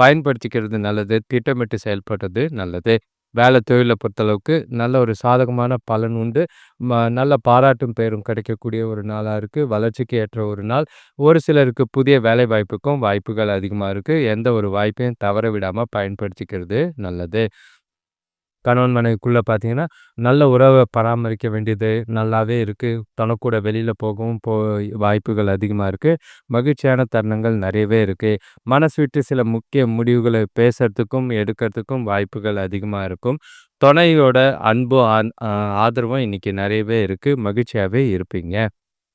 பயன்படுத்திக்கிறது நல்லது. திட்டமிட்டு செயல்படுறது நல்லது. வேலை தொழிலை பொறுத்தளவுக்கு நல்ல ஒரு சாதகமான பலன் உண்டு. ம நல்ல பாராட்டும் பெயரும் கிடைக்கக்கூடிய ஒரு நாளாக இருக்குது வளர்ச்சிக்கு ஏற்ற ஒரு நாள். ஒரு சிலருக்கு புதிய வேலை வாய்ப்புக்கும் வாய்ப்புகள் அதிகமாக இருக்குது எந்த ஒரு வாய்ப்பையும் தவற விடாமல் பயன்படுத்திக்கிறது நல்லது. கணவன் மனைவிக்குள்ளே பார்த்தீங்கன்னா, நல்ல உறவை பராமரிக்க வேண்டியது நல்லாவே இருக்குது தனக்கூட வெளியில் போகவும் போ வாய்ப்புகள் அதிகமாக இருக்குது மகிழ்ச்சியான தருணங்கள் நிறையவே இருக்குது மனசு விட்டு சில முக்கிய முடிவுகளை பேசுகிறதுக்கும் எடுக்கிறதுக்கும் வாய்ப்புகள் அதிகமாக இருக்கும். துணையோட அன்பும், ஆதரவும் இன்னைக்கு நிறையவே இருக்குது மகிழ்ச்சியாகவே இருப்பீங்க.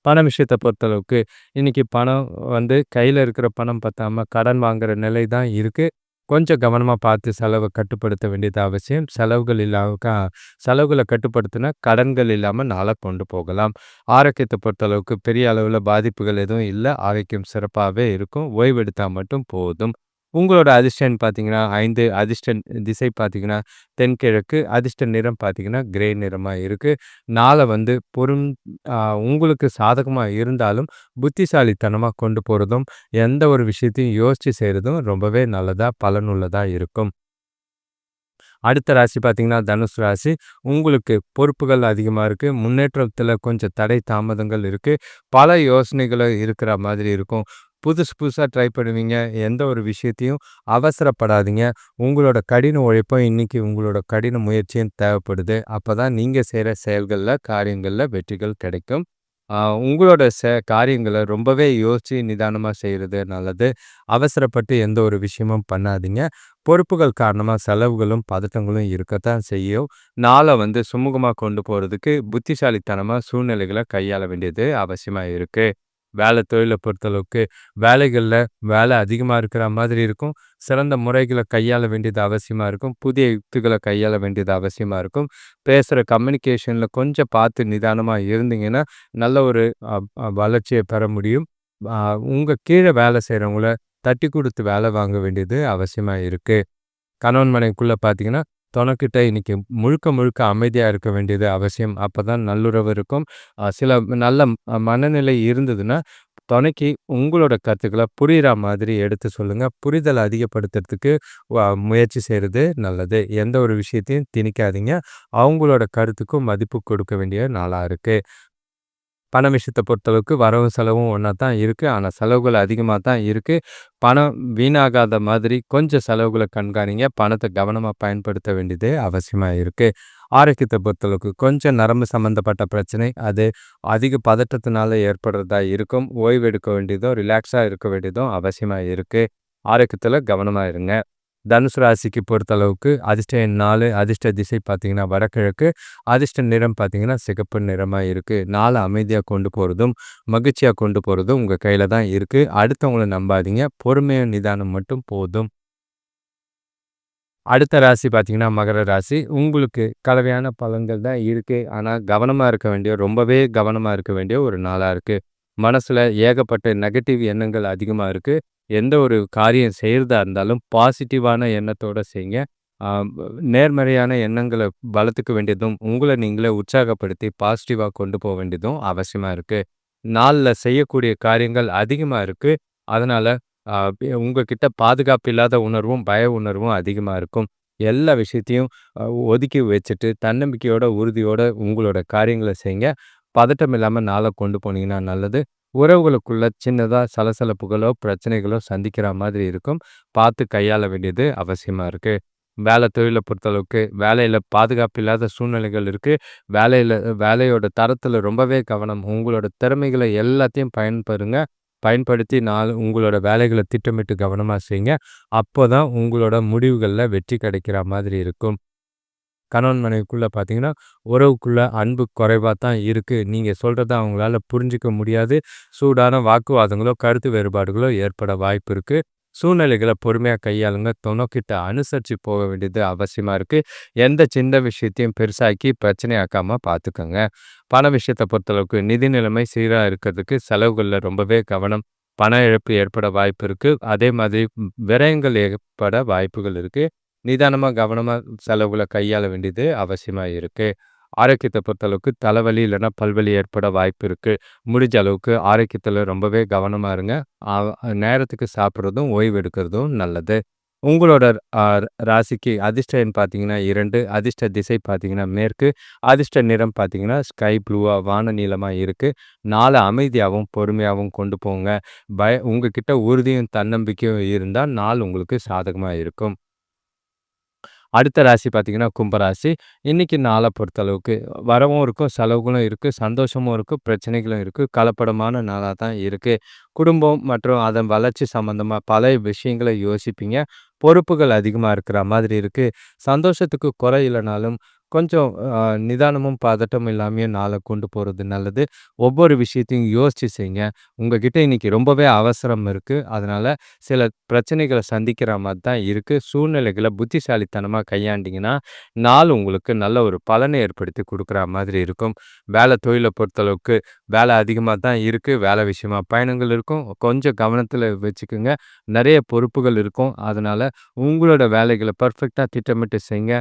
பண விஷயத்தை பொறுத்தளவுக்கு, இன்றைக்கி பணம் வந்து கையில் இருக்கிற பணம் பற்றாமல் கடன் வாங்குகிற நிலை தான் இருக்குது கொஞ்சம் கவனமாக பார்த்து செலவை கட்டுப்படுத்த வேண்டியது அவசியம். செலவுகள் இல்லாமல் செலவுகளை கட்டுப்படுத்தினா, கடன்கள் இல்லாமல் நாளை கொண்டு போகலாம். ஆரோக்கியத்தை பொறுத்தளவுக்கு பெரிய அளவில் பாதிப்புகள் எதுவும் இல்லை ஆரோக்கியம் சிறப்பாகவே இருக்கும். ஓய்வெடுத்தால் மட்டும் போதும். உங்களோட அதிர்ஷ்டன் பார்த்தீங்கன்னா ஐந்து அதிர்ஷ்டன் திசை பார்த்தீங்கன்னா தென்கிழக்கு, அதிர்ஷ்ட நிறம் பார்த்தீங்கன்னா கிரே நிறமாக இருக்குது நாளை வந்து பொறும் உங்களுக்கு சாதகமாக இருந்தாலும், புத்திசாலித்தனமாக கொண்டு போகிறதும் எந்த ஒரு விஷயத்தையும் யோசித்து செய்கிறதும் ரொம்பவே நல்லதாக பலனுள்ளதாக இருக்கும். அடுத்த ராசி பார்த்தீங்கன்னா, தனுசு ராசி. உங்களுக்கு பொறுப்புகள் அதிகமாக இருக்கு. முன்னேற்றத்தில் கொஞ்சம் தடை, தாமதங்கள் இருக்குது பல யோசனைகளும் இருக்கிற மாதிரி இருக்கும். புதுசு புதுசாக ட்ரை பண்ணுவீங்க. எந்த ஒரு விஷயத்தையும் அவசரப்படாதீங்க. உங்களோட கடின உழைப்பும் இன்றைக்கி உங்களோட கடின முயற்சியும் தேவைப்படுது. அப்போ தான் நீங்கள் செய்கிற செயல்களில் காரியங்களில் வெற்றிகள் கிடைக்கும். உங்களோட செ காரியங்களை ரொம்பவே யோசித்து நிதானமாக செய்கிறது நல்லது. அவசரப்பட்டு எந்த ஒரு விஷயமும் பண்ணாதீங்க. பொறுப்புகள் காரணமாக செலவுகளும், பதட்டங்களும் இருக்கத்தான் செய்யும். நாளை வந்து சுமூகமாக கொண்டு போகிறதுக்கு புத்திசாலித்தனமாக சூழ்நிலைகளை கையாள வேண்டியது அவசியமாக இருக்குது வேலை தொழிலை பொறுத்தளவுக்கு வேலைகளில் வேலை அதிகமாக இருக்கிற மாதிரி இருக்கும். சிறந்த முறைகளை கையாள வேண்டியது அவசியமாக இருக்கும். புதிய யுக்திகளை கையாள வேண்டியது அவசியமாக இருக்கும். பேசுகிற கம்யூனிகேஷனில் கொஞ்சம் பார்த்து நிதானமாக இருந்தீங்கன்னா நல்ல ஒரு வளர்ச்சியை பெற முடியும். உங்கள் கீழே வேலை செய்கிறவங்கள தட்டி கொடுத்து வேலை வாங்க வேண்டியது அவசியமாக இருக்குது கணவன் மனைக்குள்ளே பார்த்தீங்கன்னா துணைக்கிட்ட இன்னைக்கு முழுக்க முழுக்க அமைதியாக இருக்க வேண்டியது அவசியம். அப்போ தான் நல்லுறவு இருக்கும். சில நல்ல மனநிலை இருந்ததுன்னா துணைக்கு உங்களோட கருத்துக்களை புரிகிற மாதிரி எடுத்து சொல்லுங்கள் புரிதல் அதிகப்படுத்துறதுக்கு முயற்சி செய்கிறது நல்லது. எந்த ஒரு விஷயத்தையும் திணிக்காதீங்க. அவங்களோட கருத்துக்கும் மதிப்பு கொடுக்க வேண்டிய நாளாக இருக்குது பண விஷயத்தை பொறுத்தளவுக்கு வரவு செலவும் ஒன்றா தான் இருக்குது ஆனால் செலவுகள் அதிகமாக தான் இருக்குது பணம் வீணாகாத மாதிரி கொஞ்சம் செலவுகளை கண்காணிங்க. பணத்தை கவனமாக பயன்படுத்த வேண்டியது அவசியமாக இருக்குது ஆரோக்கியத்தை பொறுத்தளவுக்கு கொஞ்சம் நரம்பு சம்மந்தப்பட்ட பிரச்சனை. அது அதிக பதட்டத்தினால ஏற்படுறதா இருக்கும். ஓய்வு எடுக்க வேண்டியதும் ரிலாக்ஸாக இருக்க வேண்டியதும் அவசியமாக இருக்குது ஆரோக்கியத்தில் கவனமாக இருங்க. தனுசு ராசிக்கு பொறுத்தளவுக்கு அதிர்ஷ்ட எண் நாலு அதிர்ஷ்ட திசை பார்த்தீங்கன்னா வடகிழக்கு அதிர்ஷ்ட நிறம் பார்த்தீங்கன்னா சிகப்பு நிறமாக இருக்குது நாலு அமைதியாக கொண்டு போகிறதும் மகிழ்ச்சியாக கொண்டு போகிறதும் உங்கள் கையில் தான் இருக்குது அடுத்தவங்களை நம்பாதீங்க. பொறுமையாக நிதானம் மட்டும் போதும். அடுத்த ராசி பார்த்தீங்கன்னா மகர ராசி. உங்களுக்கு கலவையான பலன்கள் தான் இருக்குது ஆனால் கவனமாக இருக்க வேண்டிய ரொம்பவே கவனமாக இருக்க வேண்டிய ஒரு நாளாக இருக்குது மனசில் ஏகப்பட்ட நெகட்டிவ் எண்ணங்கள் அதிகமாக இருக்குது எந்த ஒரு காரியம் செய்கிறதா இருந்தாலும் பாசிட்டிவான எண்ணத்தோடு செய்யுங்க நேர்மறையான எண்ணங்களை வளர்த்துக்க வேண்டியதும் உங்களை நீங்களே உற்சாகப்படுத்தி பாசிட்டிவாக கொண்டு போக வேண்டியதும் அவசியமாக இருக்குது நாளில் செய்யக்கூடிய காரியங்கள் அதிகமாக இருக்குது அதனால் உங்ககிட்ட பாதுகாப்பு இல்லாத உணர்வும் பய உணர்வும் அதிகமாக இருக்கும். எல்லா விஷயத்தையும் ஒதுக்கி வச்சுட்டு தன்னம்பிக்கையோட உறுதியோட உங்களோட காரியங்களை செய்யுங்க பதட்டம் இல்லாமல் நாளை கொண்டு போனீங்கன்னா நல்லது. உறவுகளுக்குள்ள சின்னதாக சலசலப்புகளோ பிரச்சனைகளோ சந்திக்கிற மாதிரி இருக்கும். பார்த்து கையாள வேண்டியது அவசியமாக இருக்குது வேலை தொழிலை பொறுத்தளவுக்கு வேலையில் பாதுகாப்பு இல்லாத சூழ்நிலைகள் இருக்குது வேலையில் வேலையோட தரத்தில் ரொம்பவே கவனம். உங்களோட திறமைகளை எல்லாத்தையும் பயன்பெறுங்க பயன்படுத்தி நான் உங்களோட வேலைகளை திட்டமிட்டு கவனமாக செய்யுங்க. அப்போ தான் உங்களோட முடிவுகளில் வெற்றி கிடைக்கிற மாதிரி இருக்கும். கணவன் மனைவிக்குள்ளே பார்த்தீங்கன்னா உறவுக்குள்ளே அன்பு குறைவாக தான் இருக்குது நீங்கள் சொல்கிறத அவங்களால புரிஞ்சிக்க முடியாது. சூடான வாக்குவாதங்களோ கருத்து வேறுபாடுகளோ ஏற்பட வாய்ப்பு இருக்குது சூழ்நிலைகளை பொறுமையாக கையாளுங்க. துணக்கிட்ட அனுசரித்து போக வேண்டியது அவசியமாக இருக்குது எந்த சின்ன விஷயத்தையும் பெருசாக்கி பிரச்சனையாக்காமல் பார்த்துக்கோங்க பண விஷயத்தை பொறுத்தளவுக்கு நிதி நிலைமை சீராக இருக்கிறதுக்கு செலவுகளில் ரொம்பவே கவனம். பண இழப்பு ஏற்பட வாய்ப்பு இருக்குது அதே மாதிரி விரயங்கள் ஏற்பட வாய்ப்புகள் இருக்குது நிதானமாக கவனமாக செலவுகளை கையாள வேண்டியது அவசியமாக இருக்குது ஆரோக்கியத்தை பொறுத்தளவுக்கு தலைவலி இல்லைன்னா பல்வலி ஏற்பட வாய்ப்பு இருக்குது முடிஞ்ச அளவுக்கு ஆரோக்கியத்தில் ரொம்பவே கவனமாக இருங்க. நேரத்துக்கு சாப்பிட்றதும் ஓய்வு எடுக்கிறதும் நல்லது. உங்களோட ராசிக்கு அதிர்ஷ்டம் பார்த்தீங்கன்னா இரண்டு அதிர்ஷ்ட திசை பார்த்தீங்கன்னா மேற்கு அதிர்ஷ்ட நிறம் பார்த்தீங்கன்னா ஸ்கை ப்ளூவாக வான நீளமாக இருக்குது நாளை அமைதியாகவும் பொறுமையாகவும் கொண்டு போங்க. பய உங்ககிட்ட உறுதியும் தன்னம்பிக்கையும் இருந்தால் நாள் உங்களுக்கு சாதகமாக இருக்கும். அடுத்த ராசி பார்த்தீங்கன்னா கும்பராசி இன்றைக்கி நாளை பொறுத்தளவுக்கு வரவும் இருக்கும் செலவுகளும் இருக்குது சந்தோஷமும் இருக்குது பிரச்சனைகளும் இருக்குது கலப்படமான நாளாக தான் இருக்குது குடும்பம் மற்றும் அதன் வளர்ச்சி சம்மந்தமாக பல விஷயங்களை யோசிப்பீங்க. பொறுப்புகள் அதிகமாக இருக்கிற மாதிரி இருக்குது சந்தோஷத்துக்கு குறை இல்லைனாலும் கொஞ்சம் நிதானமும் பதட்டமும் இல்லாமையும் நாளை கொண்டு போகிறது நல்லது. ஒவ்வொரு விஷயத்தையும் யோசித்து செய்யுங்க உங்ககிட்ட இன்னைக்கு ரொம்பவே அவசரம் இருக்குது அதனால் சில பிரச்சனைகளை சந்திக்கிற மாதிரி தான் இருக்குது சூழ்நிலைகளை புத்திசாலித்தனமாக கையாண்டிங்கன்னா நாள் உங்களுக்கு நல்ல ஒரு பலனை ஏற்படுத்தி கொடுக்குற மாதிரி இருக்கும். வேலை தொழிலை பொறுத்தளவுக்கு வேலை அதிகமாக தான் இருக்குது வேலை விஷயமா பயணங்கள் இருக்கும். கொஞ்சம் கவனத்தில் வச்சுக்கோங்க. நிறைய பொறுப்புகள் இருக்கும். அதனால் உங்களோட வேலைகளை பர்ஃபெக்டாக திட்டமிட்டு செய்யுங்க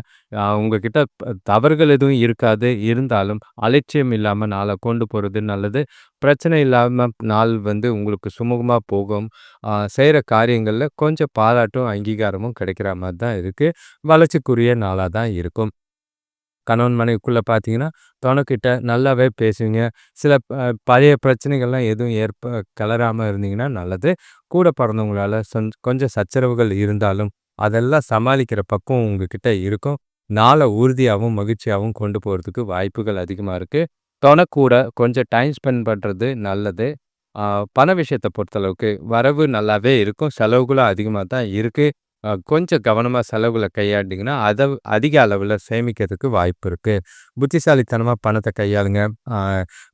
உங்ககிட்ட தவறுகள் எதுவும் இருக்காது. இருந்தாலும் அலட்சியம் இல்லாமல் நாளை கொண்டு போகிறது நல்லது. பிரச்சனை இல்லாமல் நாள் வந்து உங்களுக்கு சுமூகமாக போகும். செய்கிற காரியங்களில் கொஞ்சம் பாராட்டும் அங்கீகாரமும் கிடைக்கிற மாதிரி தான் இருக்குது வளர்ச்சிக்குரிய நாளாக தான் இருக்கும். கணவன் மனைவிக்குள்ளே பார்த்தீங்கன்னா துணக்கிட்ட நல்லாவே பேசுவீங்க. சில பழைய பிரச்சனைகள்லாம் எதுவும் ஏற்ப கிளறாமல் இருந்தீங்கன்னா நல்லது. கூட பிறந்தவங்களால கொஞ்சம் சச்சரவுகள் இருந்தாலும் அதெல்லாம் சமாளிக்கிற பக்கம் உங்ககிட்ட இருக்கும். நாளை உறுதியாகவும் மகிழ்ச்சியாகவும் கொண்டு போகிறதுக்கு வாய்ப்புகள் அதிகமாக இருக்குது தொணை கொஞ்சம் டைம் ஸ்பெண்ட் பண்ணுறது நல்லது பண விஷயத்தை பொறுத்தளவுக்கு வரவு நல்லாவே இருக்கும் செலவுகளும் அதிகமாக தான் இருக்குது கொஞ்சம் கவனமாக செலவுகளை கையாண்டிங்கன்னா அதை அதிக அளவில் சேமிக்கிறதுக்கு வாய்ப்பு இருக்குது புத்திசாலித்தனமாக பணத்தை கையாளுங்க.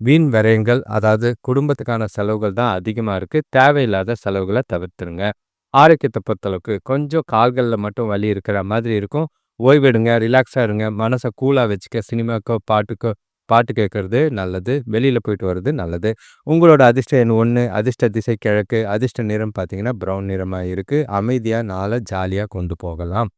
வீண் விரயங்கள் அதாவது குடும்பத்துக்கான செலவுகள் தான் அதிகமாக இருக்குது தேவையில்லாத செலவுகளை தவிர்த்துருங்க. ஆரோக்கியத்தை பொறுத்தளவுக்கு கொஞ்சம் கால்களில் மட்டும் வலி இருக்கிற மாதிரி இருக்கும். ஓய்வெடுங்க, ரிலாக்ஸா இருங்க. மனச கூலா வச்சுக்க சினிமாக்கோ, பாட்டுக்கோ பாட்டு கேட்குறது நல்லது. வெளியில போயிட்டு வர்றது நல்லது. உங்களோட அதிர்ஷ்ட எண் ஒன்று அதிர்ஷ்ட திசை கிழக்கு, அதிர்ஷ்ட நிறம் பார்த்தீங்கன்னா, ப்ரௌன் நிறமா இருக்கு. அமைதியா நாளை ஜாலியா கொண்டு போகலாம்.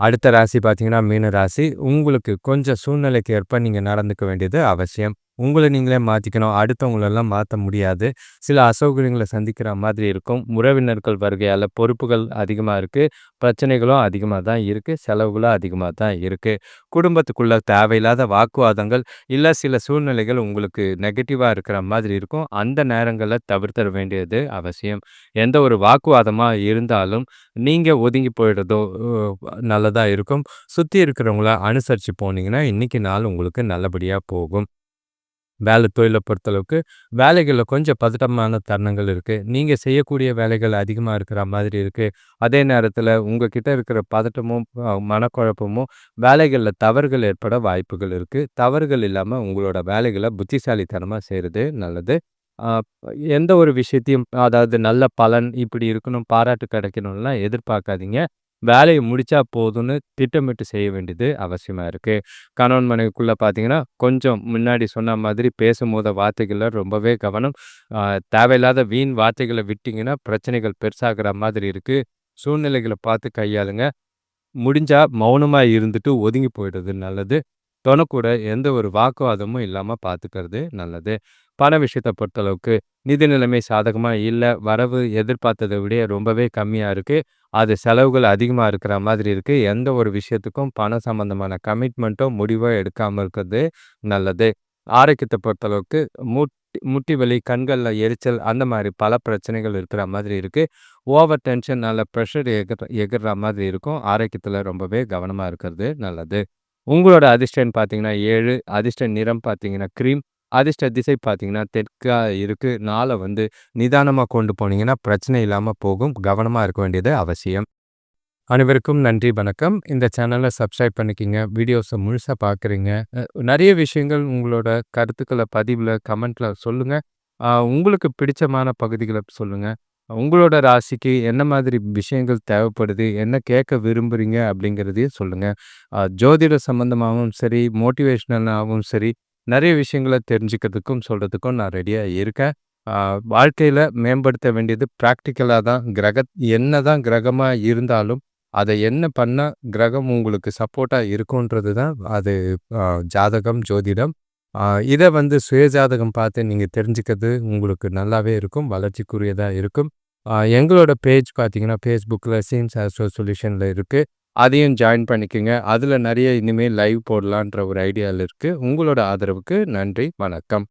அடுத்த ராசி பார்த்தீங்கன்னா, மீன ராசி. உங்களுக்கு கொஞ்சம் சூழ்நிலைக்கு ஏற்ப நீங்க நடந்துக்க வேண்டியது அவசியம். உங்களை நீங்களே மாற்றிக்கணும் அடுத்தவங்களெல்லாம் மாற்ற முடியாது. சில அசௌகரியங்களை சந்திக்கிற மாதிரி இருக்கும். உறவினர்கள் வருகையால் பொறுப்புகள் அதிகமாக இருக்குது பிரச்சனைகளும் அதிகமாக தான் இருக்குது செலவுகளும் அதிகமாக தான் இருக்குது குடும்பத்துக்குள்ளே தேவையில்லாத வாக்குவாதங்கள், இல்லை சில சூழ்நிலைகள் உங்களுக்கு நெகட்டிவாக இருக்கிற மாதிரி இருக்கும். அந்த நேரங்களில் தவிர்த்தர வேண்டியது அவசியம். எந்த ஒரு வாக்குவாதமாக இருந்தாலும், நீங்கள் ஒதுங்கி போயிடுறதோ நல்லதாக இருக்கும். சுற்றி இருக்கிறவங்கள அனுசரித்து போனீங்கன்னா, இன்னைக்கு நாள் உங்களுக்கு நல்லபடியாக போகும். வேலை தொழிலை பொறுத்தளவுக்கு, வேலைகளில் கொஞ்சம் பதட்டமான தருணங்கள் இருக்குது நீங்கள் செய்யக்கூடிய வேலைகள் அதிகமாக இருக்கிற மாதிரி இருக்குது அதே நேரத்தில் உங்ககிட்ட இருக்கிற பதட்டமும், மனக்குழப்பமும் வேலைகளில் தவறுகள் ஏற்பட வாய்ப்புகள் இருக்குது தவறுகள் இல்லாமல் உங்களோட வேலைகளை புத்திசாலித்தனமாக செய்கிறது நல்லது. எந்த ஒரு விஷயத்தையும் அதாவது நல்ல பலன் இப்படி இருக்கணும், பாராட்டு கிடைக்கணும்லாம் எதிர்பார்க்காதீங்க. வேலையை முடிச்சா போதும்னு திட்டமிட்டு செய்ய வேண்டியது அவசியமா இருக்கு. கணவன் மனைவிக்குள்ள பார்த்தீங்கன்னா, கொஞ்சம் முன்னாடி சொன்ன மாதிரி பேசும்போத வார்த்தைகள்ல ரொம்பவே கவனம். தேவையில்லாத வீண் வார்த்தைகளை விட்டீங்கன்னா, பிரச்சனைகள் பெருசாகிற மாதிரி இருக்கு. சூழ்நிலைகளை பார்த்து கையாளுங்க. முடிஞ்சா மௌனமா இருந்துட்டு ஒதுங்கி போயிடுறது நல்லது. தொணக்கூட எந்த ஒரு வாக்குவாதமும் இல்லாம பார்த்துக்கிறது நல்லது. பண விஷயத்தை பொறுத்தளவுக்கு, நிதி நிலைமை சாதகமாக இல்லை வரவு எதிர்பார்த்ததை விட ரொம்பவே கம்மியாக இருக்கு. அது செலவுகள் அதிகமாக இருக்கிற மாதிரி இருக்கு. எந்த ஒரு விஷயத்துக்கும் பணம் சம்மந்தமான கமிட்மெண்ட்டோ, முடிவோ எடுக்காமல் இருக்கிறது நல்லது. ஆரோக்கியத்தை பொறுத்தளவுக்கு மூட் முட்டி வலி, கண்களில் எரிச்சல் அந்த மாதிரி பல பிரச்சனைகள் இருக்கிற மாதிரி இருக்கு. ஓவர் டென்ஷன் நல்ல ப்ரெஷர் எகிற எகுற மாதிரி இருக்கும். ஆரோக்கியத்தில் ரொம்பவே கவனமாக இருக்கிறது நல்லது. உங்களோட அதிர்ஷ்டன் பார்த்தீங்கன்னா ஏழு அதிர்ஷ்ட நிறம் பார்த்தீங்கன்னா க்ரீம் அதிர்ஷ்ட திசை பார்த்தீங்கன்னா தெற்கா இருக்குது நாளை வந்து நிதானமாக கொண்டு போனீங்கன்னா, பிரச்சனை இல்லாமல் போகும். கவனமாக இருக்க வேண்டியது அவசியம். அனைவருக்கும் நன்றி, வணக்கம். இந்த சேனலை சப்ஸ்கிரைப் பண்ணிக்கிங்க வீடியோஸை முழுசாக பார்க்குறீங்க. நிறைய விஷயங்கள் உங்களோட கருத்துக்களை பதிவில் கமெண்ட்டில் சொல்லுங்கள் உங்களுக்கு பிடிச்சமான பகுதிகளை சொல்லுங்கள் உங்களோட ராசிக்கு என்ன மாதிரி விஷயங்கள் தேவைப்படுது, என்ன கேட்க விரும்புகிறீங்க அப்படிங்கிறதையும் சொல்லுங்கள் ஜோதிட சம்மந்தமாகவும் சரி, மோட்டிவேஷ்னலாகவும் சரி, நிறைய விஷயங்கள தெரிஞ்சுக்கிறதுக்கும், சொல்கிறதுக்கும் நான் ரெடியாக இருக்கேன். வாழ்க்கையில் மேம்படுத்த வேண்டியது ப்ராக்டிக்கலாக தான். கிரகத் என்னதான் கிரகமாக இருந்தாலும், அதை என்ன பண்ணால் கிரகம் உங்களுக்கு சப்போர்ட்டாக இருக்குன்றது தான் அது ஜாதகம், ஜோதிடம். இதை வந்து சுயஜாதகம் பார்த்து நீங்கள் தெரிஞ்சுக்கிறது உங்களுக்கு நல்லாவே இருக்கும். வளர்ச்சிக்குரியதாக இருக்கும். எங்களோட பேஜ் பார்த்தீங்கன்னா, ஃபேஸ்புக்கில் சீன்ஸ் ஆஸ்ட்ரோ சொல்யூஷனில் இருக்குது அதையும் ஜாயின் பண்ணிக்கங்க. அதில் நிறைய இனிமேல் லைவ் போடலான்ற ஒரு ஐடியாவில் இருக்குது உங்களோட ஆதரவுக்கு நன்றி, வணக்கம்.